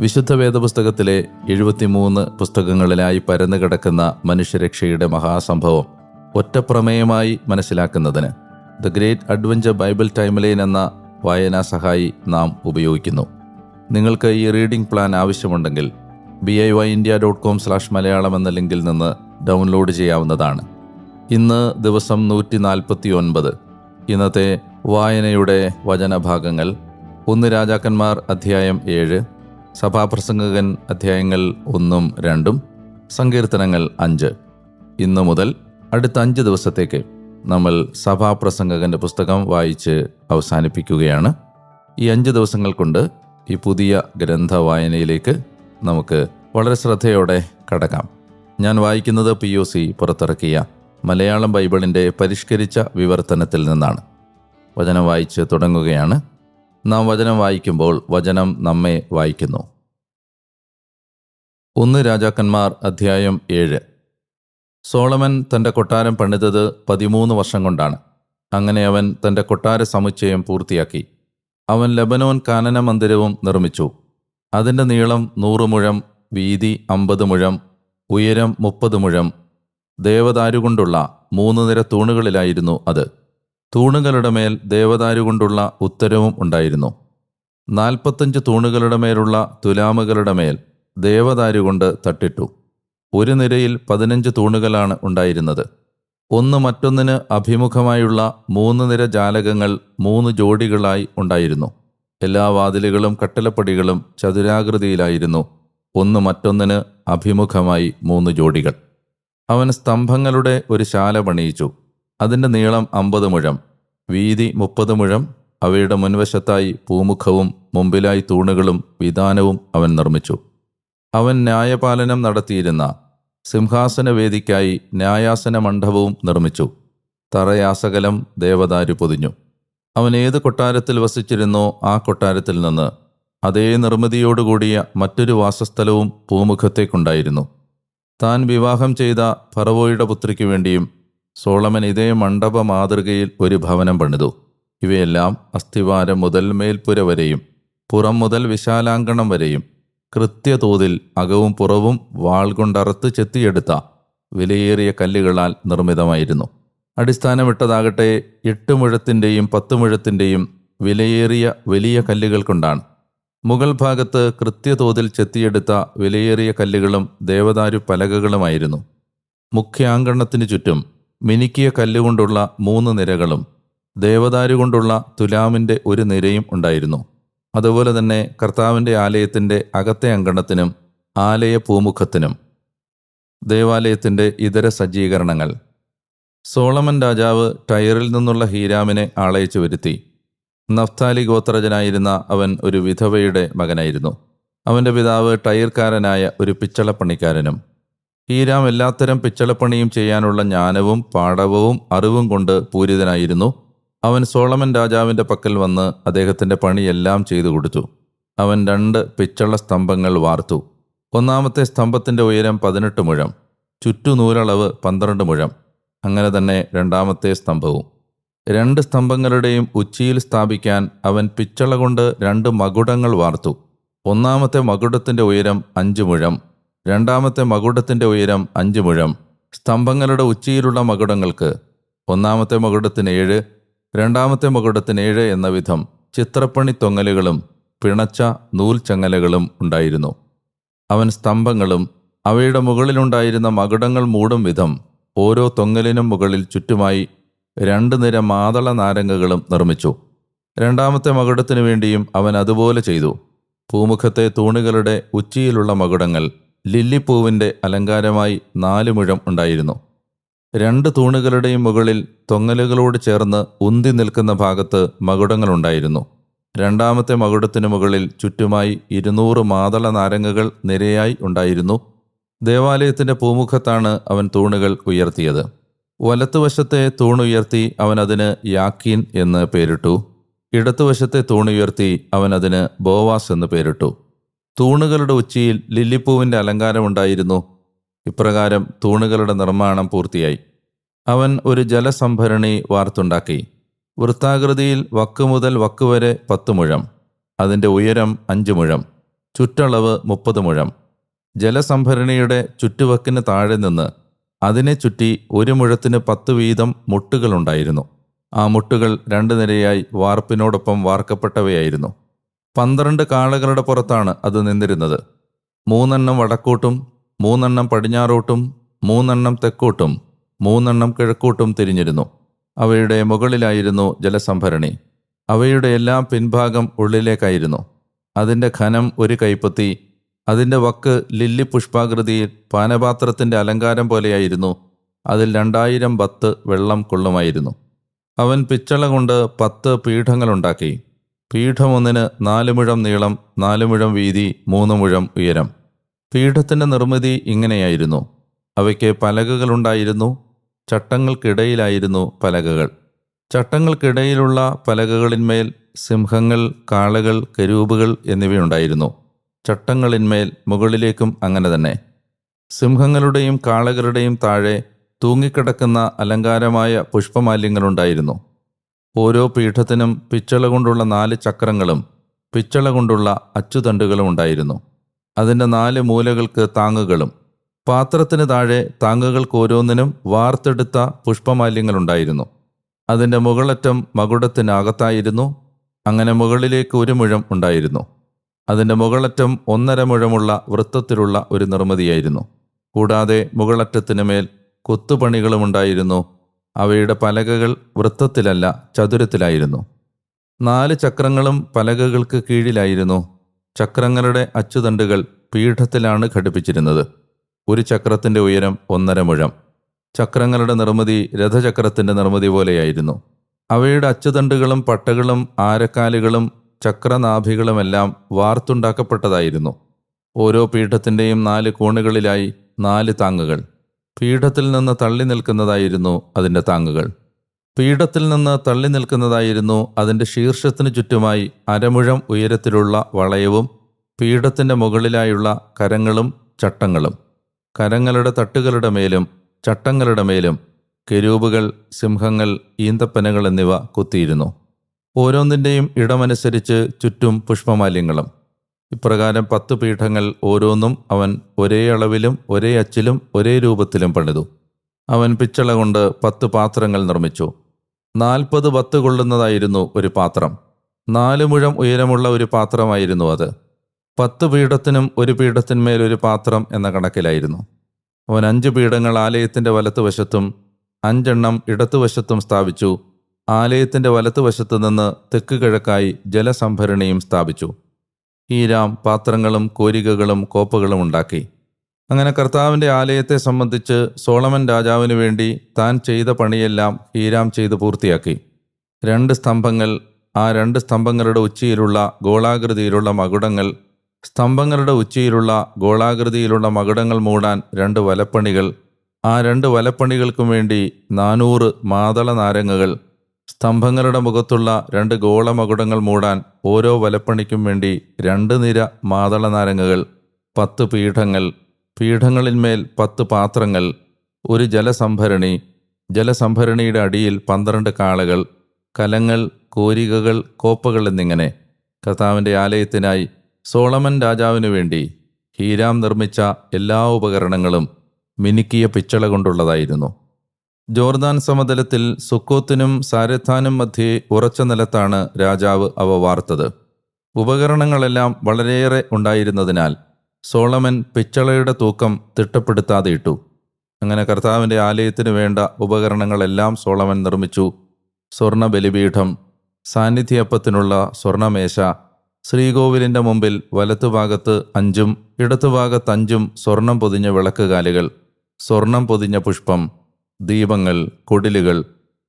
വിശുദ്ധ വേദപുസ്തകത്തിലെ എഴുപത്തിമൂന്ന് പുസ്തകങ്ങളിലായി പരന്നു കിടക്കുന്ന മനുഷ്യരക്ഷയുടെ മഹാസംഭവം ഒറ്റപ്രമേയമായി മനസ്സിലാക്കുന്നതിന് the great adventure Bible timeline എന്ന വായനാ സഹായി നാം ഉപയോഗിക്കുന്നു. നിങ്ങൾക്ക് ഈ റീഡിംഗ് പ്ലാൻ ആവശ്യമുണ്ടെങ്കിൽ B I Y India dot com slash Malayalam എന്ന ലിങ്കിൽ നിന്ന് ഡൗൺലോഡ് ചെയ്യാവുന്നതാണ്. ഇന്ന് ദിവസം നൂറ്റി നാൽപ്പത്തി ഒൻപത് ഇന്നത്തെ വായനയുടെ വചനഭാഗങ്ങൾ ഒന്ന് രാജാക്കന്മാർ അധ്യായം ഏഴ്. സഭാപ്രസംഗകൻ അധ്യായങ്ങൾ ഒന്നും രണ്ടും സങ്കീർത്തനങ്ങൾ അഞ്ച്. ഇന്നു മുതൽ അടുത്ത അഞ്ച് ദിവസത്തേക്ക് നമ്മൾ സഭാപ്രസംഗകന്റെ പുസ്തകം വായിച്ച് അവസാനിപ്പിക്കുകയാണ്. ഈ അഞ്ച് ദിവസങ്ങൾ കൊണ്ട് ഈ പുതിയ ഗ്രന്ഥ വായനയിലേക്ക് നമുക്ക് വളരെ ശ്രദ്ധയോടെ കടക്കാം. ഞാൻ വായിക്കുന്നത് പി ഒ സി പുറത്തിറക്കിയ മലയാളം ബൈബിളിന്റെ പരിഷ്കരിച്ച വിവർത്തനത്തിൽ നിന്നാണ്. വചനം വായിച്ച് തുടങ്ങുകയാണ്. നാം വചനം വായിക്കുമ്പോൾ വചനം നമ്മെ വായിക്കുന്നു. ഒന്ന് രാജാക്കന്മാർ അധ്യായം ഏഴ്. സോളമൻ തന്റെ കൊട്ടാരം പണിതത് പതിമൂന്ന് വർഷം കൊണ്ടാണ്. അങ്ങനെ അവൻ തന്റെ കൊട്ടാര സമുച്ചയം പൂർത്തിയാക്കി. അവൻ ലബനോൻ കാനന മന്ദിരവും നിർമ്മിച്ചു. അതിന്റെ നീളം നൂറ് മുഴം വീതി അമ്പത് മുഴം ഉയരം മുപ്പത് മുഴം. ദേവദാരുകൊണ്ടുള്ള മൂന്ന് നിര തൂണുകളിലായിരുന്നു അത്. തൂണുകളുടെ മേൽ ദേവദാരു കൊണ്ടുള്ള ഉത്തരവും ഉണ്ടായിരുന്നു. നാൽപ്പത്തഞ്ച് തൂണുകളുടെ മേലുള്ള തുലാമുകളുടെ മേൽ ദേവദാരു കൊണ്ട് തട്ടിട്ടു. ഒരു നിരയിൽ പതിനഞ്ച് തൂണുകളാണ് ഉണ്ടായിരുന്നത്. ഒന്ന് മറ്റൊന്നിന് അഭിമുഖമായുള്ള മൂന്ന് നിര ജാലകങ്ങൾ മൂന്ന് ജോഡികളായി ഉണ്ടായിരുന്നു. എല്ലാ വാതിലുകളും കട്ടിലപ്പടികളും ചതുരാകൃതിയിലായിരുന്നു. ഒന്ന് മറ്റൊന്നിന് അഭിമുഖമായി മൂന്ന് ജോഡികൾ. അവൻ സ്തംഭങ്ങളുടെ ഒരു ശാല പണിയിച്ചു. അതിന്റെ നീളം അമ്പത് മുഴം വീതി മുപ്പത് മുഴം അവയുടെ മുൻവശത്തായി പൂമുഖവും മുമ്പിലായി തൂണുകളും വിധാനവും അവൻ നിർമ്മിച്ചു. അവൻ ന്യായപാലനം നടത്തിയിരുന്ന സിംഹാസനവേദിക്കായി ന്യായാസന മണ്ഡപവും നിർമ്മിച്ചു. തറയാസകലം ദേവദാരി പൊതിഞ്ഞു. അവൻ ഏത് കൊട്ടാരത്തിൽ വസിച്ചിരുന്നോ ആ കൊട്ടാരത്തിൽ നിന്ന് അതേ നിർമ്മിതിയോടുകൂടിയ മറ്റൊരു വാസസ്ഥലവും പൂമുഖത്തേക്കുണ്ടായിരുന്നു. താൻ വിവാഹം ചെയ്ത ഫറവോയുടെ പുത്രിക്ക് വേണ്ടിയും സോളമൻ ഇതേ മണ്ഡപ മാതൃകയിൽ ഒരു ഭവനം പണിതു. ഇവയെല്ലാം അസ്ഥിവാരം മുതൽ മേൽപ്പുര വരെയും പുറം മുതൽ വിശാലാങ്കണം വരെയും കൃത്യതോതിൽ അകവും പുറവും വാൾ കൊണ്ടറുത്ത് ചെത്തിയെടുത്ത വിലയേറിയ കല്ലുകളാൽ നിർമ്മിതമായിരുന്നു. അടിസ്ഥാനമിട്ടതാകട്ടെ എട്ട് മുഴത്തിന്റെയും പത്ത് മുഴത്തിന്റെയും വിലയേറിയ വലിയ കല്ലുകൾ കൊണ്ടാണ്. മുഗൾ ഭാഗത്ത് കൃത്യതോതിൽ ചെത്തിയെടുത്ത വിലയേറിയ കല്ലുകളും ദേവദാരു പലകകളുമായിരുന്നു. മുഖ്യാങ്കണത്തിനു ചുറ്റും മിനുക്കിയ കല്ലുകൊണ്ടുള്ള മൂന്ന് നിരകളും ദേവദാരു കൊണ്ടുള്ള തുലാമിന്റെ ഒരു നിരയും ഉണ്ടായിരുന്നു. അതുപോലെ തന്നെ കർത്താവിന്റെ ആലയത്തിന്റെ അകത്തെ അങ്കണത്തിനും ആലയ പൂമുഖത്തിനും. ദേവാലയത്തിന്റെ ഇതര സജ്ജീകരണങ്ങൾ. സോളമൻ രാജാവ് ടയറിൽ നിന്നുള്ള ഹീരാമിനെ ആളയച്ചു വരുത്തി. നഫ്താലി ഗോത്രജനായിരുന്ന അവൻ ഒരു വിധവയുടെ മകനായിരുന്നു. അവന്റെ പിതാവ് ടയർക്കാരനായ ഒരു പിച്ചളപ്പണിക്കാരനും. ഹീരാം എല്ലാത്തരം പിച്ചളപ്പണിയും ചെയ്യാനുള്ള ജ്ഞാനവും പാടവവും അറിവും കൊണ്ട് പൂരിതനായിരുന്നു. അവൻ സോളമൻ രാജാവിന്റെ പക്കൽ വന്ന് അദ്ദേഹത്തിന്റെ പണിയെല്ലാം ചെയ്തു കൊടുത്തു. അവൻ രണ്ട് പിച്ചള സ്തംഭങ്ങൾ വാർത്തു. ഒന്നാമത്തെ സ്തംഭത്തിന്റെ ഉയരം പതിനെട്ട് മുഴം ചുറ്റുനൂലളവ് പന്ത്രണ്ട് മുഴം അങ്ങനെ തന്നെ രണ്ടാമത്തെ സ്തംഭവും. രണ്ട് സ്തംഭങ്ങളുടെയും ഉച്ചിയിൽ സ്ഥാപിക്കാൻ അവൻ പിച്ചള കൊണ്ട് രണ്ട് മകുടങ്ങൾ വാർത്തു. ഒന്നാമത്തെ മകുടത്തിന്റെ ഉയരം അഞ്ച് മുഴം രണ്ടാമത്തെ മകുടത്തിന്റെ ഉയരം അഞ്ച് മുഴം. സ്തംഭങ്ങളുടെ ഉച്ചിയിലുള്ള മകുടങ്ങൾക്ക് ഒന്നാമത്തെ മകുടത്തിന് ഏഴ് രണ്ടാമത്തെ മകുടത്തിന് ഏഴ് എന്ന വിധം ചിത്രപ്പണി തൊങ്ങലുകളും പിണച്ച നൂൽ ചങ്ങലകളും ഉണ്ടായിരുന്നു. അവൻ സ്തംഭങ്ങളും അവയുടെ മുകളിലുണ്ടായിരുന്ന മകുടങ്ങൾ മൂടും വിധം ഓരോ തൊങ്ങലിനും മുകളിൽ ചുറ്റുമായി രണ്ട് നിര മാതള നാരങ്ങകളും നിർമ്മിച്ചു. രണ്ടാമത്തെ മകുടത്തിനു വേണ്ടിയും അവൻ അതുപോലെ ചെയ്തു. പൂമുഖത്തെ തൂണുകളുടെ ഉച്ചിയിലുള്ള മകുടങ്ങൾ ലില്ലിപ്പൂവിന്റെ അലങ്കാരമായി നാല് മുഴം ഉണ്ടായിരുന്നു. രണ്ട് തൂണുകളുടെയും മുകളിൽ തൊങ്ങലുകളോട് ചേർന്ന് ഉന്തി നിൽക്കുന്ന ഭാഗത്ത് മകുടങ്ങളുണ്ടായിരുന്നു രണ്ടാമത്തെ മകുടത്തിനു മുകളിൽ ചുറ്റുമായി ഇരുന്നൂറ് മാതള നാരങ്ങകൾ നിരയായി ഉണ്ടായിരുന്നു. ദേവാലയത്തിന്റെ പൂമുഖത്താണ് അവൻ തൂണുകൾ ഉയർത്തിയത്. വലത്തുവശത്തെ തൂണുയർത്തി അവൻ അതിന് യാക്കീൻ എന്ന് പേരിട്ടു. ഇടത്തുവശത്തെ തൂണുയർത്തി അവൻ അതിന് ബോവാസ് എന്ന് പേരിട്ടു. തൂണുകളുടെ ഉച്ചിയിൽ ലില്ലിപ്പൂവിന്റെ അലങ്കാരമുണ്ടായിരുന്നു ഇപ്രകാരം തൂണുകളുടെ നിർമ്മാണം പൂർത്തിയായി. അവൻ ഒരു ജലസംഭരണി വാർത്തുണ്ടാക്കി. വൃത്താകൃതിയിൽ വക്ക് മുതൽ വക്ക് വരെ പത്ത് മുഴം. അതിന്റെ ഉയരം അഞ്ച് മുഴം. ചുറ്റളവ് മുപ്പത് മുഴം. ജലസംഭരണിയുടെ ചുറ്റുവക്കിന് താഴെ നിന്ന് അതിനെ ചുറ്റി ഒരു മുഴത്തിന് പത്ത് വീതം മുട്ടുകളുണ്ടായിരുന്നു. ആ മുട്ടുകൾ രണ്ട് നിരയായി വാർപ്പിനോടൊപ്പം വാർക്കപ്പെട്ടവയായിരുന്നു. പന്ത്രണ്ട് കാളകളുടെ പുറത്താണ് അത് നിന്നിരുന്നത്. മൂന്നെണ്ണം വടക്കോട്ടും മൂന്നെണ്ണം പടിഞ്ഞാറോട്ടും മൂന്നെണ്ണം തെക്കോട്ടും മൂന്നെണ്ണം കിഴക്കോട്ടും തിരിഞ്ഞിരുന്നു. അവയുടെ മുകളിലായിരുന്നു ജലസംഭരണി. അവയുടെ എല്ലാം പിൻഭാഗം ഉള്ളിലേക്കായിരുന്നു. അതിന്റെ ഖനം ഒരു കൈപ്പത്തി അതിന്റെ വക്ക് ലില്ലി പുഷ്പാകൃതിയിൽ പാനപാത്രത്തിന്റെ അലങ്കാരം പോലെയായിരുന്നു. അതിൽ രണ്ടായിരം പത്ത് വെള്ളം കൊള്ളുമായിരുന്നു. അവൻ പിച്ചള കൊണ്ട് പത്ത് പീഠങ്ങളുണ്ടാക്കി. പീഠം ഒന്നിന് നാല് മുഴം നീളം നാല് മുഴം വീതി മൂന്ന് മുഴം ഉയരം. പീഠത്തിന്റെ നിർമ്മിതി ഇങ്ങനെയായിരുന്നു. അവയ്ക്ക് പലകകളുണ്ടായിരുന്നു. ചട്ടങ്ങൾക്കിടയിലായിരുന്നു പലകകൾ. ചട്ടങ്ങൾക്കിടയിലുള്ള പലകകളിന്മേൽ സിംഹങ്ങൾ കാളകൾ കരൂപുകൾ എന്നിവയുണ്ടായിരുന്നു. ചട്ടങ്ങളിന്മേൽ മുകളിലേക്കും അങ്ങനെ തന്നെ. സിംഹങ്ങളുടെയും കാളകളുടെയും താഴെ തൂങ്ങിക്കിടക്കുന്ന അലങ്കാരമായ പുഷ്പമാല്യങ്ങളുണ്ടായിരുന്നു ഓരോ പീഠത്തിനും പിച്ചള കൊണ്ടുള്ള നാല് ചക്രങ്ങളും പിച്ചള കൊണ്ടുള്ള അച്ചുതണ്ടുകളും ഉണ്ടായിരുന്നു. അതിന്റെ നാല് മൂലകൾക്ക് താങ്ങുകളും. പാത്രത്തിന് താഴെ താങ്ങുകൾക്ക് ഓരോന്നിനും വാർത്തെടുത്ത പുഷ്പമാല്യങ്ങളുണ്ടായിരുന്നു അതിന്റെ മുകളറ്റം മകുടത്തിനകത്തായിരുന്നു അങ്ങനെ മുകളിലേക്ക് ഒരു മുഴം ഉണ്ടായിരുന്നു. അതിന്റെ മുകളറ്റം ഒന്നര മുഴമുള്ള വൃത്തത്തിലുള്ള ഒരു നിർമ്മിതിയായിരുന്നു. കൂടാതെ മുകളറ്റത്തിന് മേൽ കൊത്തുപണികളുമുണ്ടായിരുന്നു. അവയുടെ പലകകൾ വൃത്തത്തിലല്ല ചതുരത്തിലായിരുന്നു. നാല് ചക്രങ്ങളും പലകകൾക്ക് കീഴിലായിരുന്നു. ചക്രങ്ങളുടെ അച്ചുതണ്ടുകൾ പീഠത്തിലാണ് ഘടിപ്പിച്ചിരുന്നത്. ഒരു ചക്രത്തിന്റെ ഉയരം ഒന്നര മുഴം. ചക്രങ്ങളുടെ നിർമ്മിതി രഥചക്രത്തിന്റെ നിർമ്മിതി പോലെയായിരുന്നു. അവയുടെ അച്ചുതണ്ടുകളും പട്ടകളും ആരക്കാലുകളും ചക്രനാഭികളുമെല്ലാം വാർത്തുണ്ടാക്കപ്പെട്ടതായിരുന്നു. ഓരോ പീഠത്തിന്റെയും നാല് കോണുകളിലായി നാല് താങ്ങുകൾ. പീഠത്തിൽ നിന്ന് തള്ളി നിൽക്കുന്നതായിരുന്നു അതിന്റെ താങ്ങുകൾ. പീഠത്തിൽ നിന്ന് തള്ളി നിൽക്കുന്നതായിരുന്നു അതിന്റെ ശീർഷത്തിന് ചുറ്റുമായി അരമുഴം ഉയരത്തിലുള്ള വളയവും പീഠത്തിന്റെ മുകളിലായുള്ള കരങ്ങളും ചട്ടങ്ങളും. കരങ്ങളുടെ തട്ടുകളുടെ മേലും ചട്ടങ്ങളുടെ മേലും കെരൂബുകൾ സിംഹങ്ങൾ ഈന്തപ്പനകൾ എന്നിവ കുത്തിയിരുന്നു. ഓരോന്നിന്റെയും ഇടമനുസരിച്ച് ചുറ്റും പുഷ്പമാല്യങ്ങളും ഇപ്രകാരം പത്ത് പീഠങ്ങൾ ഓരോന്നും അവൻ ഒരേ അളവിലും ഒരേ അച്ചിലും ഒരേ രൂപത്തിലും പണിതു. അവൻ പിച്ചള കൊണ്ട് പത്ത് പാത്രങ്ങൾ നിർമ്മിച്ചു. നാൽപ്പത് പത്ത് കൊള്ളുന്നതായിരുന്നു ഒരു പാത്രം. നാല് മുഴം ഉയരമുള്ള ഒരു പാത്രമായിരുന്നു അത്. പത്ത് പീഠത്തിനും ഒരു പീഠത്തിന്മേൽ ഒരു പാത്രം എന്ന കണക്കിലായിരുന്നു. അവൻ അഞ്ച് പീഠങ്ങൾ ആലയത്തിന്റെ വലത്തുവശത്തും അഞ്ചെണ്ണം ഇടത്തുവശത്തും സ്ഥാപിച്ചു. ആലയത്തിന്റെ വലത്തുവശത്തു നിന്ന് തെക്ക് കിഴക്കായി ജലസംഭരണിയും സ്ഥാപിച്ചു. ഹീരാം പാത്രങ്ങളും കോരികകളും കോപ്പകളും ഉണ്ടാക്കി. അങ്ങനെ കർത്താവിന്റെ ആലയത്തെ സംബന്ധിച്ച് സോളമൻ രാജാവിന് വേണ്ടി താൻ ചെയ്ത പണിയെല്ലാം ഹീരാം ചെയ്ത് പൂർത്തിയാക്കി. രണ്ട് സ്തംഭങ്ങൾ ആ രണ്ട് സ്തംഭങ്ങളുടെ ഉച്ചിയിലുള്ള ഗോളാകൃതിയിലുള്ള മകുടങ്ങൾ സ്തംഭങ്ങളുടെ ഉച്ചിയിലുള്ള ഗോളാകൃതിയിലുള്ള മകുടങ്ങൾ മൂടാൻ രണ്ട് വലപ്പണികൾ ആ രണ്ട് വലപ്പണികൾക്കും വേണ്ടി നാനൂറ് മാതള നാരങ്ങകൾ സ്തംഭങ്ങളുടെ മുഖത്തുള്ള രണ്ട് ഗോളമകുടങ്ങൾ മൂടാൻ ഓരോ വലപ്പണിക്കും വേണ്ടി രണ്ട് നിര മാതള നാരങ്ങകൾ പത്ത് പീഠങ്ങൾ പീഠങ്ങളിന്മേൽ പത്ത് പാത്രങ്ങൾ ഒരു ജലസംഭരണി ജലസംഭരണിയുടെ അടിയിൽ പന്ത്രണ്ട് കാളകൾ കലങ്ങൾ കോരികകൾ കോപ്പകൾ എന്നിങ്ങനെ. കർത്താവിന്റെ ആലയത്തിനായി സോളമൻ രാജാവിനു വേണ്ടി ഹീരാം നിർമ്മിച്ച എല്ലാ ഉപകരണങ്ങളും മിനുക്കിയ പിച്ചള കൊണ്ടുള്ളതായിരുന്നു ജോർദാൻ സമതലത്തിൽ സുക്കോത്തിനും സാരഥാനും മധ്യേ ഉറച്ച നിലത്താണ് രാജാവ് അവ വാർത്തത്. ഉപകരണങ്ങളെല്ലാം വളരെയേറെ ഉണ്ടായിരുന്നതിനാൽ സോളമൻ പിച്ചളയുടെ തൂക്കം തിട്ടപ്പെടുത്താതെ ഇട്ടു അങ്ങനെ കർത്താവിന്റെ ആലയത്തിന് വേണ്ട ഉപകരണങ്ങളെല്ലാം സോളമൻ നിർമ്മിച്ചു. സ്വർണ ബലിപീഠം സാന്നിധ്യപ്പത്തിനുള്ള സ്വർണമേശ ശ്രീകോവിലിന്റെ മുമ്പിൽ വലത്തുഭാഗത്ത് അഞ്ചും ഇടത്തുഭാഗത്ത് അഞ്ചും സ്വർണം പൊതിഞ്ഞ വിളക്കുകാലുകൾ സ്വർണം പൊതിഞ്ഞ പുഷ്പം ദീപങ്ങൾ കുടിലുകൾ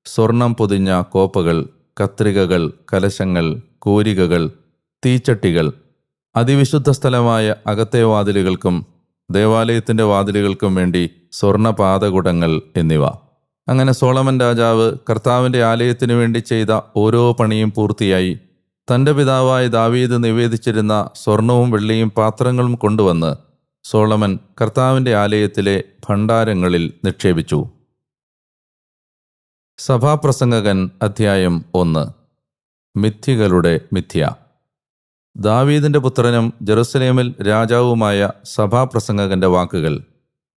സ്വർണം പൊതിഞ്ഞ കോപ്പകൾ കത്രികകൾ കലശങ്ങൾ കോരികകൾ തീച്ചട്ടികൾ. അതിവിശുദ്ധ സ്ഥലമായ അകത്തെ വാതിലുകൾക്കും ദേവാലയത്തിന്റെ വാതിലുകൾക്കും വേണ്ടി സ്വർണപാതകുടങ്ങൾ എന്നിവ. അങ്ങനെ സോളമൻ രാജാവ് കർത്താവിന്റെ ആലയത്തിനു വേണ്ടി ചെയ്ത ഓരോ പണിയും പൂർത്തിയായി തന്റെ പിതാവായ ദാവീദ് നിവേദിച്ചിരുന്ന സ്വർണവും വെള്ളിയും പാത്രങ്ങളും കൊണ്ടുവന്ന് സോളമൻ കർത്താവിന്റെ ആലയത്തിലെ ഭണ്ഡാരങ്ങളിൽ നിക്ഷേപിച്ചു. സഭാപ്രസംഗകൻ അധ്യായം ഒന്ന്. മിഥ്യകളുടെ മിഥ്യ. ദാവീദിന്റെ പുത്രനും ജെറുസലേമിൽ രാജാവുമായ സഭാപ്രസംഗകന്റെ വാക്കുകൾ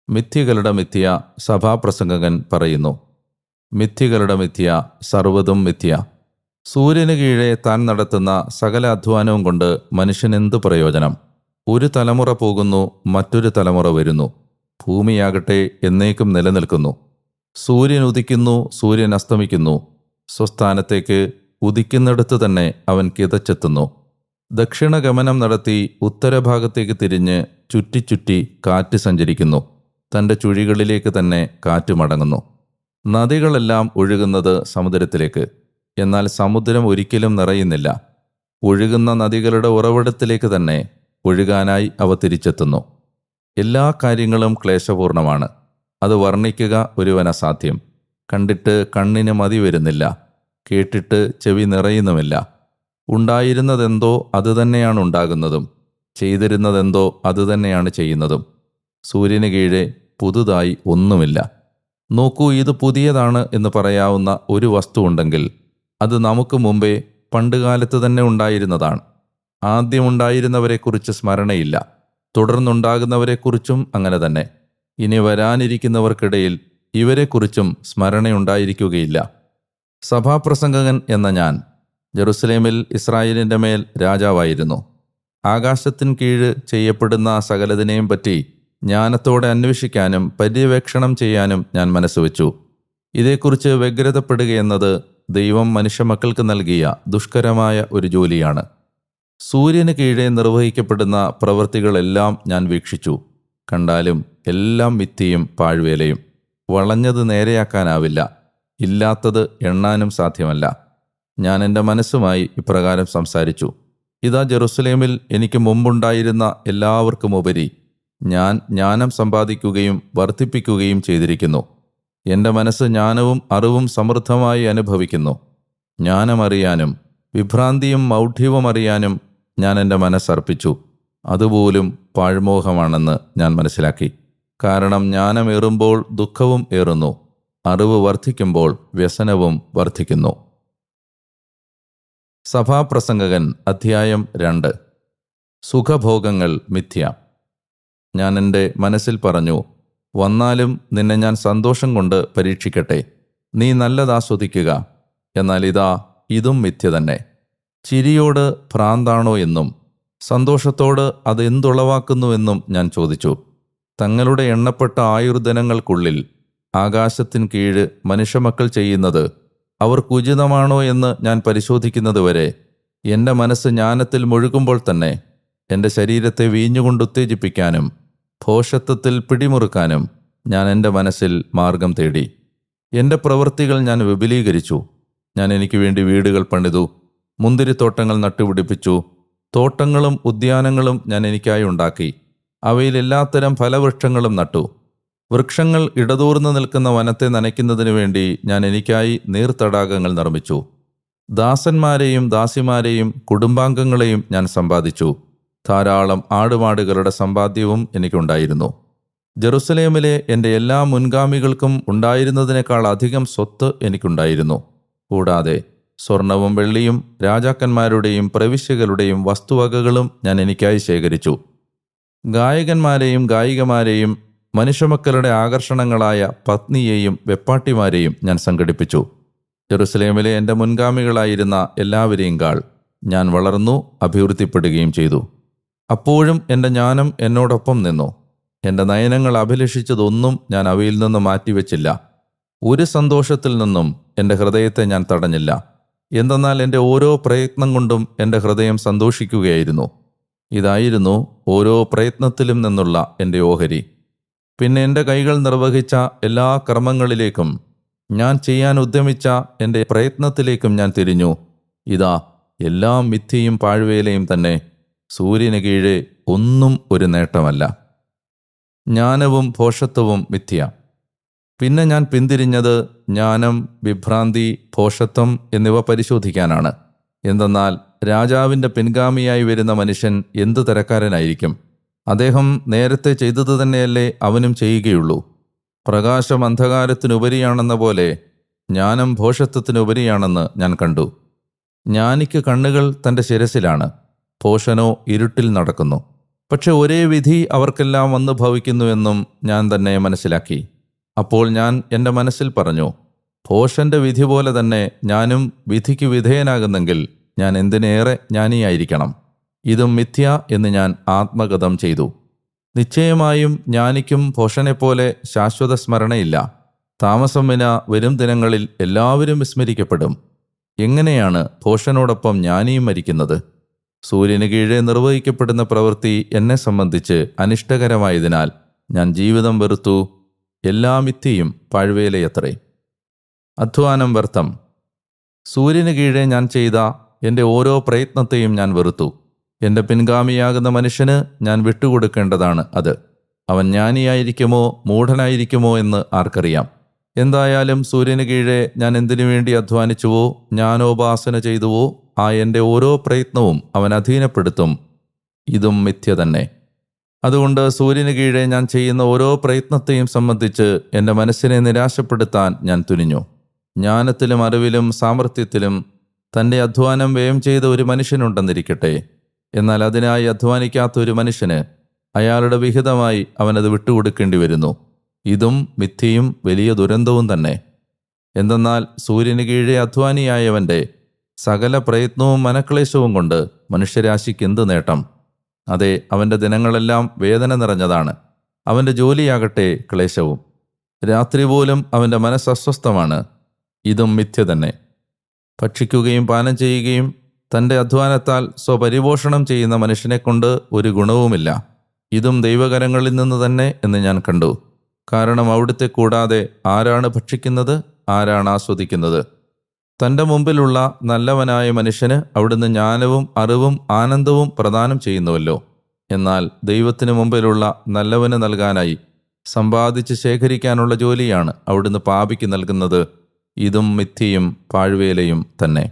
മിഥ്യകളുടെ മിഥ്യ സഭാപ്രസംഗകൻ പറയുന്നു. മിഥ്യകളുടെ മിഥ്യ സർവതും മിഥ്യ. സൂര്യന് കീഴെ താൻ നടത്തുന്ന സകല അധ്വാനവും കൊണ്ട് മനുഷ്യനെന്ത് പ്രയോജനം? ഒരു തലമുറ പോകുന്നു മറ്റൊരു തലമുറ വരുന്നു. ഭൂമിയാകട്ടെ എന്നേക്കും നിലനിൽക്കുന്നു. സൂര്യൻ ഉദിക്കുന്നു സൂര്യൻ അസ്തമിക്കുന്നു. സ്വസ്ഥാനത്തേക്ക് ഉദിക്കുന്നിടത്ത് തന്നെ അവൻ കിതച്ചെത്തുന്നു. ദക്ഷിണഗമനം നടത്തി ഉത്തരഭാഗത്തേക്ക് തിരിഞ്ഞ് ചുറ്റിച്ചുറ്റി കാറ്റ് സഞ്ചരിക്കുന്നു. തന്റെ ചുഴികളിലേക്ക് തന്നെ കാറ്റ് മടങ്ങുന്നു. നദികളെല്ലാം ഒഴുകുന്നത് സമുദ്രത്തിലേക്ക്. എന്നാൽ സമുദ്രം ഒരിക്കലും നിറയുന്നില്ല. ഒഴുകുന്ന നദികളുടെ ഉറവിടത്തിലേക്ക് തന്നെ ഒഴുകാനായി അവ തിരിച്ചെത്തുന്നു. എല്ലാ കാര്യങ്ങളും ക്ലേശപൂർണമാണ്. അത് വർണിക്കുക ഒരുവൻ അസാധ്യം കണ്ടിട്ട് കണ്ണിന് മതി വരുന്നില്ല. കേട്ടിട്ട് ചെവി നിറയുന്നുമില്ല. ഉണ്ടായിരുന്നതെന്തോ അതുതന്നെയാണ് ഉണ്ടാകുന്നതും. ചെയ്തിരുന്നതെന്തോ അതുതന്നെയാണ് ചെയ്യുന്നതും. സൂര്യന് കീഴെ പുതുതായി ഒന്നുമില്ല. നോക്കൂ ഇത് പുതിയതാണ് എന്ന് പറയാവുന്ന ഒരു വസ്തു ഉണ്ടെങ്കിൽ അത് നമുക്ക് മുമ്പേ പണ്ടുകാലത്ത് തന്നെ ഉണ്ടായിരുന്നതാണ്. ആദ്യമുണ്ടായിരുന്നവരെക്കുറിച്ച് സ്മരണയില്ല. തുടർന്നുണ്ടാകുന്നവരെക്കുറിച്ചും അങ്ങനെ തന്നെ. ഇനി വരാനിരിക്കുന്നവർക്കിടയിൽ ഇവരെക്കുറിച്ചും സ്മരണയുണ്ടായിരിക്കുകയില്ല. സഭാപ്രസംഗകൻ എന്ന ഞാൻ ജെറുസലേമിൽ ഇസ്രായേലിന്റെ മേൽ രാജാവായിരുന്നു. ആകാശത്തിൻ കീഴ് ചെയ്യപ്പെടുന്ന സകലതിനെയും പറ്റി ജ്ഞാനത്തോടെ അന്വേഷിക്കാനും പര്യവേക്ഷണം ചെയ്യാനും ഞാൻ മനസ്സുവെച്ചു. ഇതേക്കുറിച്ച് വ്യഗ്രതപ്പെടുകയെന്നത് ദൈവം മനുഷ്യമക്കൾക്ക് നൽകിയ ദുഷ്കരമായ ഒരു ജോലിയാണ്. സൂര്യന് കീഴേ നിർവഹിക്കപ്പെടുന്ന പ്രവൃത്തികളെല്ലാം ഞാൻ വീക്ഷിച്ചു. കണ്ടാലും എല്ലാം വിത്തിയും പാഴ്വേലയും. വളഞ്ഞത് നേരെയാക്കാനാവില്ല. ഇല്ലാത്തത് എണ്ണാനും സാധ്യമല്ല. ഞാൻ എന്റെ മനസ്സുമായി ഇപ്രകാരം സംസാരിച്ചു. ഇതാ ജെറുസലേമിൽ എനിക്ക് മുമ്പുണ്ടായിരുന്ന എല്ലാവർക്കും ഉപരി ഞാൻ ജ്ഞാനം സമ്പാദിക്കുകയും വർദ്ധിപ്പിക്കുകയും ചെയ്തിരിക്കുന്നു. എന്റെ മനസ്സ് ജ്ഞാനവും അറിവും സമൃദ്ധമായി അനുഭവിക്കുന്നു. ജ്ഞാനമറിയാനും വിഭ്രാന്തിയും മൗഢ്യവും അറിയാനും ഞാൻ എന്റെ മനസ്സർപ്പിച്ചു. അതുപോലും പാഴ്മോഹമാണെന്ന് ഞാൻ മനസ്സിലാക്കി. കാരണം ജ്ഞാനമേറുമ്പോൾ ദുഃഖവും ഏറുന്നു. അറിവ് വർദ്ധിക്കുമ്പോൾ വ്യസനവും വർദ്ധിക്കുന്നു. സഭാപ്രസംഗകൻ അധ്യായം രണ്ട്. സുഖഭോഗങ്ങൾ മിഥ്യ. ഞാൻ എന്റെ മനസ്സിൽ പറഞ്ഞു വന്നാലും നിന്നെ ഞാൻ സന്തോഷം കൊണ്ട് പരീക്ഷിക്കട്ടെ. നീ നല്ലതാസ്വദിക്കുക എന്നാൽ ഇതാ ഇതും മിഥ്യ തന്നെ. ചിരിയോട് ഭ്രാന്താണോ എന്നും സന്തോഷത്തോട് അത് എന്തുളവാക്കുന്നുവെന്നും ഞാൻ ചോദിച്ചു. തങ്ങളുടെ എണ്ണപ്പെട്ട ആയുർദിനങ്ങൾക്കുള്ളിൽ ആകാശത്തിൻ കീഴ് മനുഷ്യമക്കൾ ചെയ്യുന്നത് അവർക്ക് ഉചിതമാണോ എന്ന് ഞാൻ പരിശോധിക്കുന്നതുവരെ എന്റെ മനസ്സ് ജ്ഞാനത്തിൽ മുഴുകുമ്പോൾ തന്നെ എന്റെ ശരീരത്തെ വീഞ്ഞുകൊണ്ട് ഉത്തേജിപ്പിക്കാനും ഭോഷത്വത്തിൽ പിടിമുറുക്കാനും ഞാൻ എന്റെ മനസ്സിൽ മാർഗം തേടി. എന്റെ പ്രവൃത്തികൾ ഞാൻ വിപുലീകരിച്ചു. ഞാൻ എനിക്ക് വേണ്ടി വീടുകൾ പണിതു. മുന്തിരിത്തോട്ടങ്ങൾ നട്ടുപിടിപ്പിച്ചു. തോട്ടങ്ങളും ഉദ്യാനങ്ങളും ഞാൻ എനിക്കായി ഉണ്ടാക്കി. അവയിൽ എല്ലാത്തരം ഫലവൃക്ഷങ്ങളും നട്ടു. വൃക്ഷങ്ങൾ ഇടതൂർന്നു നിൽക്കുന്ന വനത്തെ നനയ്ക്കുന്നതിനു വേണ്ടി ഞാൻ എനിക്കായി നീർത്തടാകങ്ങൾ നിർമ്മിച്ചു. ദാസന്മാരെയും ദാസിമാരെയും കുടുംബാംഗങ്ങളെയും ഞാൻ സമ്പാദിച്ചു. ധാരാളം ആടുമാടുകളുടെ സമ്പാദ്യവും എനിക്കുണ്ടായിരുന്നു. ജെറുസലേമിലെ എന്റെ എല്ലാ മുൻഗാമികൾക്കും ഉണ്ടായിരുന്നതിനേക്കാൾ അധികം സ്വത്ത് എനിക്കുണ്ടായിരുന്നു. കൂടാതെ സ്വർണവും വെള്ളിയും രാജാക്കന്മാരുടെയും പ്രവിശ്യകളുടെയും വസ്തുവകകളും ഞാൻ എനിക്കായി ശേഖരിച്ചു. ഗായകന്മാരെയും ഗായികമാരെയും മനുഷ്യമക്കളുടെ ആകർഷണങ്ങളായ പത്നിയെയും വെപ്പാട്ടിമാരെയും ഞാൻ സംഘടിപ്പിച്ചു. ജെറുസലേമിലെ എന്റെ മുൻഗാമികളായിരുന്ന എല്ലാവരെയും കാൾ ഞാൻ വളർന്നു അഭിവൃദ്ധിപ്പെടുകയും ചെയ്തു. അപ്പോഴും എന്റെ ജ്ഞാനം എന്നോടൊപ്പം നിന്നു. എന്റെ നയനങ്ങൾ അഭിലഷിച്ചതൊന്നും ഞാൻ അവയിൽ നിന്ന് മാറ്റിവെച്ചില്ല. ഒരു സന്തോഷത്തിൽ നിന്നും എന്റെ ഹൃദയത്തെ ഞാൻ തടഞ്ഞില്ല. എന്തെന്നാൽ എന്റെ ഓരോ പ്രയത്നം കൊണ്ടും എന്റെ ഹൃദയം സന്തോഷിക്കുകയായിരുന്നു. ഇതായിരുന്നു ഓരോ പ്രയത്നത്തിലും നിന്നുള്ള എന്റെ ഓഹരി. പിന്നെ എന്റെ കൈകൾ നിർവഹിച്ച എല്ലാ കർമ്മങ്ങളിലേക്കും ഞാൻ ചെയ്യാൻ ഉദ്യമിച്ച എന്റെ പ്രയത്നത്തിലേക്കും ഞാൻ തിരിഞ്ഞു. ഇതാ എല്ലാ മിഥ്യയും പാഴ്വേലയും തന്നെ സൂര്യന് കീഴെ ഒന്നും ഒരു നേട്ടമല്ല. ജ്ഞാനവും ഭോഷത്വവും മിഥ്യ. പിന്നെ ഞാൻ പിന്തിരിഞ്ഞത് ജ്ഞാനം വിഭ്രാന്തി ഭോഷത്വം എന്നിവ പരിശോധിക്കാനാണ്. എന്തെന്നാൽ രാജാവിന്റെ പിൻഗാമിയായി വരുന്ന മനുഷ്യൻ എന്തു തരക്കാരനായിരിക്കും? അദ്ദേഹം നേരത്തെ ചെയ്തത് തന്നെയല്ലേ അവനും ചെയ്യുകയുള്ളൂ. പ്രകാശം അന്ധകാരത്തിനുപരിയാണെന്ന പോലെ ജ്ഞാനം ഭോഷത്വത്തിനുപരിയാണെന്ന് ഞാൻ കണ്ടു. ജ്ഞാനിക്ക് കണ്ണുകൾ തന്റെ ശിരസിലാണ്. ഭോഷനോ ഇരുട്ടിൽ നടക്കുന്നു. പക്ഷെ ഒരേ വിധി അവർക്കെല്ലാം വന്നു ഭവിക്കുന്നുവെന്നും ഞാൻ തന്നെ മനസ്സിലാക്കി. അപ്പോൾ ഞാൻ എന്റെ മനസ്സിൽ പറഞ്ഞു ഭോഷന്റെ വിധി പോലെ തന്നെ ഞാനും വിധിക്ക് വിധേയനാകുന്നെങ്കിൽ ഞാൻ എന്തിനേറെ ജ്ഞാനിയായിരിക്കണം? ഇതും മിഥ്യ എന്ന് ഞാൻ ആത്മഗതം ചെയ്തു. നിശ്ചയമായും ജ്ഞാനിക്കും ഭോഷനെപ്പോലെ ശാശ്വത സ്മരണയില്ല. താമസം വിന വരും ദിനങ്ങളിൽ എല്ലാവരും വിസ്മരിക്കപ്പെടും. എങ്ങനെയാണ് ഭോഷനോടൊപ്പം ജ്ഞാനിയും മരിക്കുന്നത്? സൂര്യന് കീഴെ നിർവഹിക്കപ്പെടുന്ന പ്രവൃത്തി എന്നെ സംബന്ധിച്ച് അനിഷ്ടകരമായതിനാൽ ഞാൻ ജീവിതം വെറുത്തു എല്ലാ മിത്തിയും പഴവേലയത്രേ. അധ്വാനം വ്യർത്ഥം. സൂര്യന് കീഴെ ഞാൻ ചെയ്ത എന്റെ ഓരോ പ്രയത്നത്തെയും ഞാൻ വെറുത്തു. എന്റെ പിൻഗാമിയാകുന്ന മനുഷ്യന് ഞാൻ വിട്ടുകൊടുക്കേണ്ടതാണ് അത്. അവൻ ജ്ഞാനിയായിരിക്കുമോ മൂഢനായിരിക്കുമോ എന്ന് ആർക്കറിയാം. എന്തായാലും സൂര്യന് കീഴെ ഞാൻ എന്തിനു വേണ്ടി അധ്വാനിച്ചുവോ ജ്ഞാനോപാസന ചെയ്തുവോ ആ എന്റെ ഓരോ പ്രയത്നവും അവൻ അധീനപ്പെടുത്തും. ഇതും മിഥ്യ തന്നെ. അതുകൊണ്ട് സൂര്യന് കീഴേ ഞാൻ ചെയ്യുന്ന ഓരോ പ്രയത്നത്തെയും സംബന്ധിച്ച് എന്റെ മനസ്സിനെ നിരാശപ്പെടുത്താൻ ഞാൻ തുനിഞ്ഞു. ജ്ഞാനത്തിലും അറിവിലും സാമർഥ്യത്തിലും തന്റെ അധ്വാനം വ്യയം ചെയ്ത ഒരു മനുഷ്യനുണ്ടെന്നിരിക്കട്ടെ. എന്നാൽ അതിനായി അധ്വാനിക്കാത്ത ഒരു മനുഷ്യന് അയാളുടെ വിഹിതമായി അവനത് വിട്ടുകൊടുക്കേണ്ടി വരുന്നു ഇതും മിഥ്യയും വലിയ ദുരന്തവും തന്നെ. എന്തെന്നാൽ സൂര്യന് കീഴേ അധ്വാനിയായവന്റെ സകല പ്രയത്നവും മനക്ലേശവും കൊണ്ട് മനുഷ്യരാശിക്ക് എന്ത് നേട്ടം? അതെ അവന്റെ ദിനങ്ങളെല്ലാം വേദന നിറഞ്ഞതാണ്. അവന്റെ ജോലിയാകട്ടെ ക്ലേശവും. രാത്രി പോലും അവന്റെ മനസ്സസ്വസ്ഥമാണ് ഇതും മിഥ്യ തന്നെ. ഭക്ഷിക്കുകയും പാനം ചെയ്യുകയും തന്റെ അധ്വാനത്താൽ സ്വപരിപോഷണം ചെയ്യുന്ന മനുഷ്യനെക്കൊണ്ട് ഒരു ഗുണവുമില്ല. ഇതും ദൈവകരങ്ങളിൽ നിന്ന് തന്നെ എന്ന് ഞാൻ കണ്ടു. കാരണം അവിടുത്തെ കൂടാതെ ആരാണ് ഭക്ഷിക്കുന്നത്? ആരാണ് ആസ്വദിക്കുന്നത്? തന്റെ മുമ്പിലുള്ള നല്ലവനായ മനുഷ്യന് അവിടുന്ന് ജ്ഞാനവും അറിവും ആനന്ദവും പ്രദാനം ചെയ്യുന്നുവല്ലോ. എന്നാൽ ദൈവത്തിന് മുമ്പിലുള്ള നല്ലവന് നൽകാനായി സമ്പാദിച്ച് ശേഖരിക്കാനുള്ള ജോലിയാണ് അവിടുന്ന് പാപിക്ക് നൽകുന്നത്. ഇതും മിഥ്യയും പാഴ്വേലയും തന്നെ.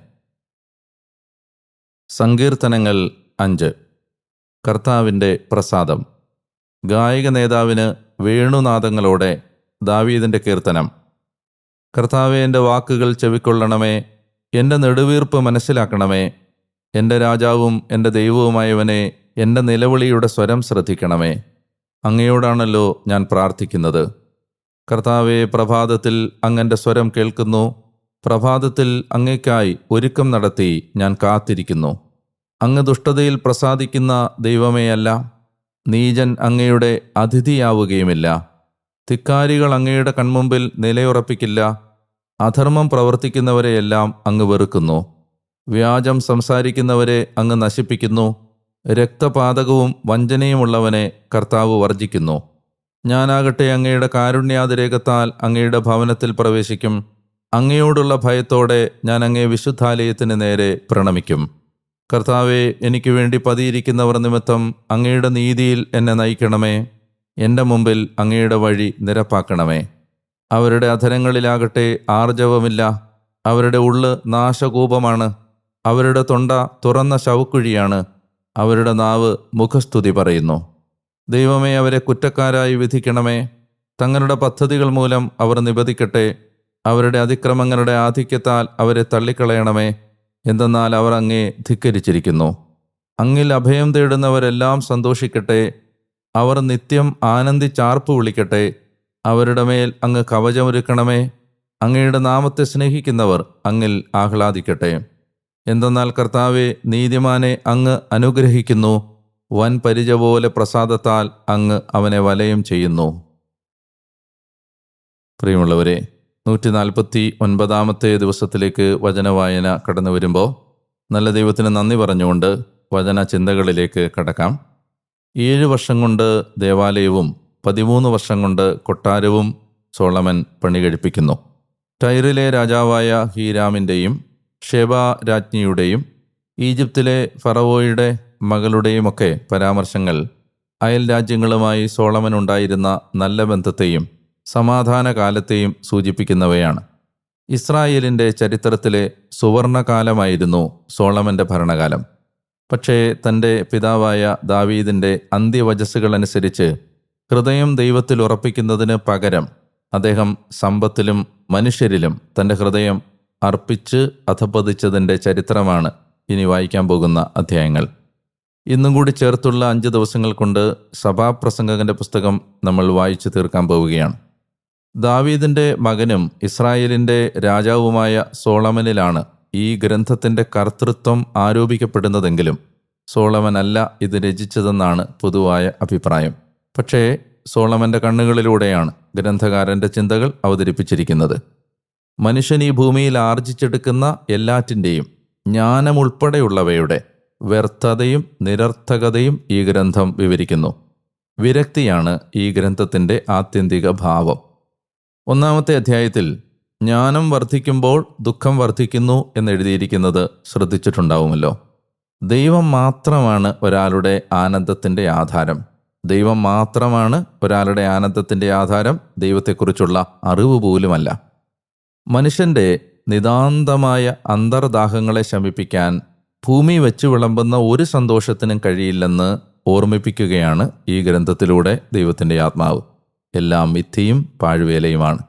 സങ്കീർത്തനങ്ങൾ അഞ്ച്. കർത്താവിന്റെ പ്രസാദം. ഗായക നേതാവിന് വേണുനാദങ്ങളോടെ ദാവീദിന്റെ കീർത്തനം. കർത്താവെ എന്റെ വാക്കുകൾ ചെവിക്കൊള്ളണമേ. എന്റെ നെടുവീർപ്പ് മനസ്സിലാക്കണമേ. എന്റെ രാജാവും എന്റെ ദൈവവുമായവനെ എന്റെ നിലവിളിയുടെ സ്വരം ശ്രദ്ധിക്കണമേ. അങ്ങയോടാണല്ലോ ഞാൻ പ്രാർത്ഥിക്കുന്നത്. കർത്താവെ പ്രഭാതത്തിൽ അങ്ങന്റെ സ്വരം കേൾക്കുന്നു. പ്രഭാതത്തിൽ അങ്ങയ്ക്കായി ഒരുക്കം നടത്തി ഞാൻ കാത്തിരിക്കുന്നു. അങ്ങ് ദുഷ്ടതയിൽ പ്രസാദിക്കുന്ന ദൈവമേയല്ല. നീചൻ അങ്ങയുടെ അതിഥിയാവുകയുമില്ല. ധിക്കാരികൾ അങ്ങയുടെ കൺമുമ്പിൽ നിലയുറപ്പിക്കില്ല. അധർമ്മം പ്രവർത്തിക്കുന്നവരെയെല്ലാം അങ്ങ് വെറുക്കുന്നു. വ്യാജം സംസാരിക്കുന്നവരെ അങ്ങ് നശിപ്പിക്കുന്നു. രക്തപാതകവും വഞ്ചനയുമുള്ളവനെ കർത്താവ് വർജിക്കുന്നു ഞാനാകട്ടെ അങ്ങയുടെ കാരുണ്യാതിരേകത്താൽ അങ്ങയുടെ ഭവനത്തിൽ പ്രവേശിക്കും. അങ്ങയോടുള്ള ഭയത്തോടെ ഞാൻ അങ്ങേ വിശുദ്ധാലയത്തിന് നേരെ പ്രണമിക്കും. കർത്താവെ എനിക്ക് വേണ്ടി പതിയിരിക്കുന്നവർ നിമിത്തം അങ്ങയുടെ നീതിയിൽ എന്നെ നയിക്കണമേ. എന്റെ മുമ്പിൽ അങ്ങയുടെ വഴി നിരപ്പാക്കണമേ. അവരുടെ അധരങ്ങളിലാകട്ടെ ആർജവമില്ല. അവരുടെ ഉള്ള് നാശകൂപമാണ്. അവരുടെ തൊണ്ട തുറന്ന ശവക്കുഴിയാണ്. അവരുടെ നാവ് മുഖസ്തുതി പറയുന്നു. ദൈവമേ അവരെ കുറ്റക്കാരായി വിധിക്കണമേ. തങ്ങളുടെ പദ്ധതികൾ മൂലം അവർ നിബദിക്കട്ടെ അവരുടെ അതിക്രമങ്ങളുടെ ആധിക്യത്താൽ അവരെ തള്ളിക്കളയണമേ. എന്തെന്നാൽ അവർ അങ്ങേ ധിക്കരിച്ചിരിക്കുന്നു. അങ്ങിൽ അഭയം തേടുന്നവരെല്ലാം സന്തോഷിക്കട്ടെ. അവർ നിത്യം ആനന്ദിച്ചാർപ്പ് വിളിക്കട്ടെ. അവരുടെ മേൽ അങ്ങ് കവചമൊരുക്കണമേ. അങ്ങയുടെ നാമത്തെ സ്നേഹിക്കുന്നവർ അങ്ങിൽ ആഹ്ലാദിക്കട്ടെ. എന്തെന്നാൽ കർത്താവെ നീതിമാനെ അങ്ങ് അനുഗ്രഹിക്കുന്നു. വൻ പരിച പോലെ പ്രസാദത്താൽ അങ്ങ് അവനെ വലയം ചെയ്യുന്നു. പ്രിയമുള്ളവരെ നൂറ്റി നാൽപ്പത്തി ഒൻപതാമത്തെ ദിവസത്തിലേക്ക് വചനവായന കടന്നു വരുമ്പോൾ നല്ല ദൈവത്തിന് നന്ദി പറഞ്ഞുകൊണ്ട് വചന ചിന്തകളിലേക്ക് കടക്കാം. ഏഴ് വർഷം കൊണ്ട് ദേവാലയവും പതിമൂന്ന് വർഷം കൊണ്ട് കൊട്ടാരവും സോളമൻ പണി കഴിപ്പിക്കുന്നു. ടൈറിലെ രാജാവായ ഹീരാമിന്റെയും ഷെബ രാജ്ഞിയുടെയും ഈജിപ്തിലെ ഫറവോയുടെ മകളുടെയുമൊക്കെ പരാമർശങ്ങൾ അയൽ രാജ്യങ്ങളുമായി സോളമൻ ഉണ്ടായിരുന്ന നല്ല ബന്ധത്തെയും സമാധാന കാലത്തെയും സൂചിപ്പിക്കുന്നവയാണ്. ഇസ്രായേലിന്റെ ചരിത്രത്തിലെ സുവർണകാലമായിരുന്നു സോളമന്റെ ഭരണകാലം. പക്ഷേ തന്റെ പിതാവായ ദാവീദിന്റെ അന്ത്യവചസ്സുകളനുസരിച്ച് ഹൃദയം ദൈവത്തിൽ ഉറപ്പിക്കുന്നതിന് പകരം അദ്ദേഹം സമ്പത്തിലും മനുഷ്യരിലും തന്റെ ഹൃദയം അർപ്പിച്ച് അധപ്പതിച്ചതിന്റെ ചരിത്രമാണ് ഇനി വായിക്കാൻ പോകുന്ന അധ്യായങ്ങൾ. ഇന്നും കൂടി ചേർത്തുള്ള അഞ്ച് ദിവസങ്ങൾ കൊണ്ട് സഭാപ്രസംഗകന്റെ പുസ്തകം നമ്മൾ വായിച്ചു തീർക്കാൻ പോവുകയാണ്. ദാവീദിന്റെ മകനും ഇസ്രായേലിന്റെ രാജാവുമായ സോളമനിലാണ് ഈ ഗ്രന്ഥത്തിന്റെ കർത്തൃത്വം ആരോപിക്കപ്പെടുന്നതെങ്കിലും സോളമനല്ല ഇത് രചിച്ചതെന്നാണ് പൊതുവായ അഭിപ്രായം. പക്ഷേ സോളമന്റെ കണ്ണുകളിലൂടെയാണ് ഗ്രന്ഥകാരന്റെ ചിന്തകൾ അവതരിപ്പിച്ചിരിക്കുന്നത്. മനുഷ്യൻ ഈ ഭൂമിയിൽ ആർജിച്ചെടുക്കുന്ന എല്ലാറ്റിന്റെയും ജ്ഞാനമുൾപ്പെടെയുള്ളവയുടെ വ്യർത്ഥതയും നിരർത്ഥകതയും ഈ ഗ്രന്ഥം വിവരിക്കുന്നു. വിരക്തിയാണ് ഈ ഗ്രന്ഥത്തിന്റെ ആത്യന്തിക ഭാവം. ഒന്നാമത്തെ അധ്യായത്തിൽ ജ്ഞാനം വർദ്ധിക്കുമ്പോൾ ദുഃഖം വർദ്ധിക്കുന്നു എന്നെഴുതിയിരിക്കുന്നത് ശ്രദ്ധിച്ചിട്ടുണ്ടാവുമല്ലോ. ദൈവം മാത്രമാണ് ഒരാളുടെ ആനന്ദത്തിന്റെ ആധാരം. ദൈവം മാത്രമാണ് ഒരാളുടെ ആനന്ദത്തിന്റെ ആധാരം ദൈവത്തെക്കുറിച്ചുള്ള അറിവ് പോലുമല്ല. മനുഷ്യന്റെ നിതാന്തമായ അന്തർദാഹങ്ങളെ ശമിപ്പിക്കാൻ ഭൂമി വെച്ച് വിളമ്പുന്ന ഒരു സന്തോഷത്തിനും കഴിയില്ലെന്ന് ഓർമ്മിപ്പിക്കുകയാണ് ഈ ഗ്രന്ഥത്തിലൂടെ ദൈവത്തിന്റെ ആത്മാവ്. എല്ലാം മിഥ്യയും പാഴ്വേലയുമാണ്.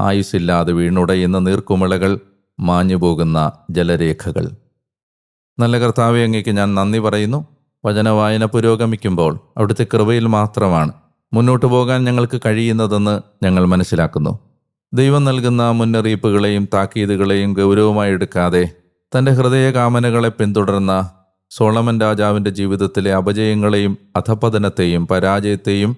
ആയുസ്സില്ലാതെ വീണുടയുന്ന നീർക്കുമിളകൾ മാഞ്ഞുപോകുന്ന ജലരേഖകൾ. നല്ല കർത്താവെ അങ്ങേക്ക് ഞാൻ നന്ദി പറയുന്നു. വചനവായന പുരോഗമിക്കുമ്പോൾ അവിടുത്തെ കൃപയിൽ മാത്രമാണ് മുന്നോട്ട് പോകാൻ ഞങ്ങൾക്ക് കഴിയുന്നതെന്ന് ഞങ്ങൾ മനസ്സിലാക്കുന്നു. ദൈവം നൽകുന്ന മുന്നറിയിപ്പുകളെയും താക്കീതുകളെയും ഗൗരവമായി എടുക്കാതെ തന്റെ ഹൃദയകാമനകളെ പിന്തുടർന്ന സോളമൻ രാജാവിന്റെ ജീവിതത്തിലെ അപജയങ്ങളെയും അധപതനത്തെയും പരാജയത്തെയും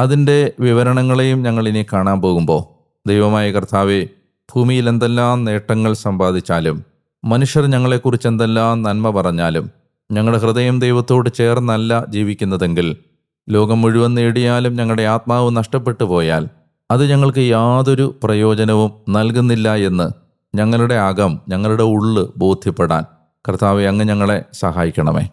അതിന്റെ വിവരണങ്ങളെയും ഞങ്ങൾ ഇനി കാണാൻ പോകുമ്പോൾ ദൈവമായ കർത്താവെ ഭൂമിയിൽ എന്തെല്ലാം നേട്ടങ്ങൾ സമ്പാദിച്ചാലും മനുഷ്യർ ഞങ്ങളെക്കുറിച്ച് എന്തെല്ലാം നന്മ പറഞ്ഞാലും ഞങ്ങളുടെ ഹൃദയം ദൈവത്തോട് ചേർന്നല്ല ജീവിക്കുന്നതെങ്കിൽ ലോകം മുഴുവൻ നേടിയാലും ഞങ്ങളുടെ ആത്മാവ് നഷ്ടപ്പെട്ടു പോയാൽ അത് ഞങ്ങൾക്ക് യാതൊരു പ്രയോജനവും നൽകുന്നില്ല എന്ന് ഞങ്ങളുടെ അകം ഞങ്ങളുടെ ഉള്ള് ബോധ്യപ്പെടാൻ കർത്താവെ അങ്ങ് ഞങ്ങളെ സഹായിക്കണമേ.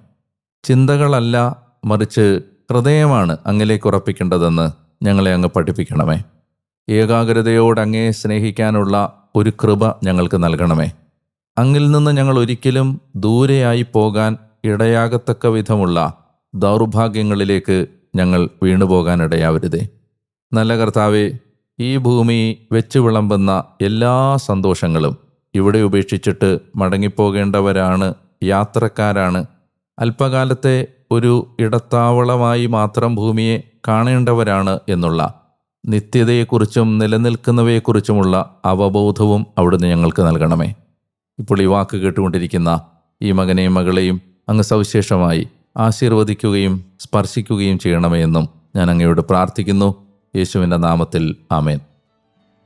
ചിന്തകളല്ല മറിച്ച് ഹൃദയമാണ് അങ്ങിലേക്ക് ഉറപ്പിക്കേണ്ടതെന്ന് ഞങ്ങളെ അങ്ങ് പഠിപ്പിക്കണമേ. ഏകാഗ്രതയോട് അങ്ങേ സ്നേഹിക്കാനുള്ള ഒരു കൃപ ഞങ്ങൾക്ക് നൽകണമേ. അങ്ങിൽ നിന്ന് ഞങ്ങൾ ഒരിക്കലും ദൂരെയായി പോകാൻ ഇടയാകത്തക്ക വിധമുള്ള ദൗർഭാഗ്യങ്ങളിലേക്ക് ഞങ്ങൾ വീണുപോകാൻ ഇടയാവരുതേ. നല്ല കർത്താവേ ഈ ഭൂമി വെച്ചു വിളമ്പുന്ന എല്ലാ സന്തോഷങ്ങളും ഇവിടെ ഉപേക്ഷിച്ചിട്ട് മടങ്ങിപ്പോകേണ്ടവരാണ് യാത്രക്കാരാണ്. അല്പകാലത്തെ ഒരു ഇടത്താവളമായി മാത്രം ഭൂമിയെ കാണേണ്ടവരാണ് എന്നുള്ള നിത്യതയെക്കുറിച്ചും നിലനിൽക്കുന്നവയെക്കുറിച്ചുമുള്ള അവബോധവും അവിടുന്ന് ഞങ്ങൾക്ക് നൽകണമേ. ഇപ്പോൾ ഈ വാക്ക് കേട്ടുകൊണ്ടിരിക്കുന്ന ഈ മകനെയും മകളെയും അങ്ങ് സവിശേഷമായി ആശീർവദിക്കുകയും സ്പർശിക്കുകയും ചെയ്യണമേ എന്നും ഞാൻ അങ്ങയോട് പ്രാർത്ഥിക്കുന്നു. യേശുവിന്റെ നാമത്തിൽ ആമേൻ.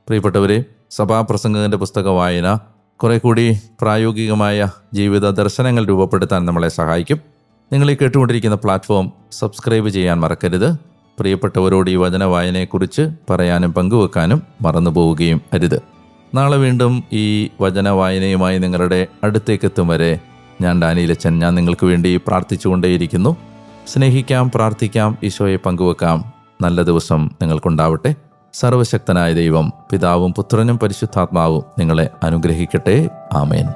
പ്രിയപ്പെട്ടവരെ സഭാപ്രസംഗത്തിന്റെ പുസ്തക വായന കുറെ കൂടി പ്രായോഗികമായ ജീവിത ദർശനങ്ങൾ രൂപപ്പെടുത്താൻ നമ്മളെ സഹായിക്കും. നിങ്ങൾ ഈ കേട്ടുകൊണ്ടിരിക്കുന്ന പ്ലാറ്റ്ഫോം സബ്സ്ക്രൈബ് ചെയ്യാൻ മറക്കരുത്. പ്രിയപ്പെട്ടവരോട് ഈ വചന വായനയെക്കുറിച്ച് പറയാനും പങ്കുവെക്കാനും മറന്നു പോവുകയും അരുത്. നാളെ വീണ്ടും ഈ വചന വായനയുമായി നിങ്ങളുടെ അടുത്തേക്കെത്തും വരെ ഞാൻ ഡാനിയിലച്ചൻ. ഞാൻ നിങ്ങൾക്ക് വേണ്ടി പ്രാർത്ഥിച്ചുകൊണ്ടേയിരിക്കുന്നു. സ്നേഹിക്കാം പ്രാർത്ഥിക്കാം ഈശോയെ പങ്കുവെക്കാം. നല്ല ദിവസം നിങ്ങൾക്കുണ്ടാവട്ടെ. സർവശക്തനായ ദൈവം പിതാവും പുത്രനും പരിശുദ്ധാത്മാവും നിങ്ങളെ അനുഗ്രഹിക്കട്ടെ. ആമേൻ.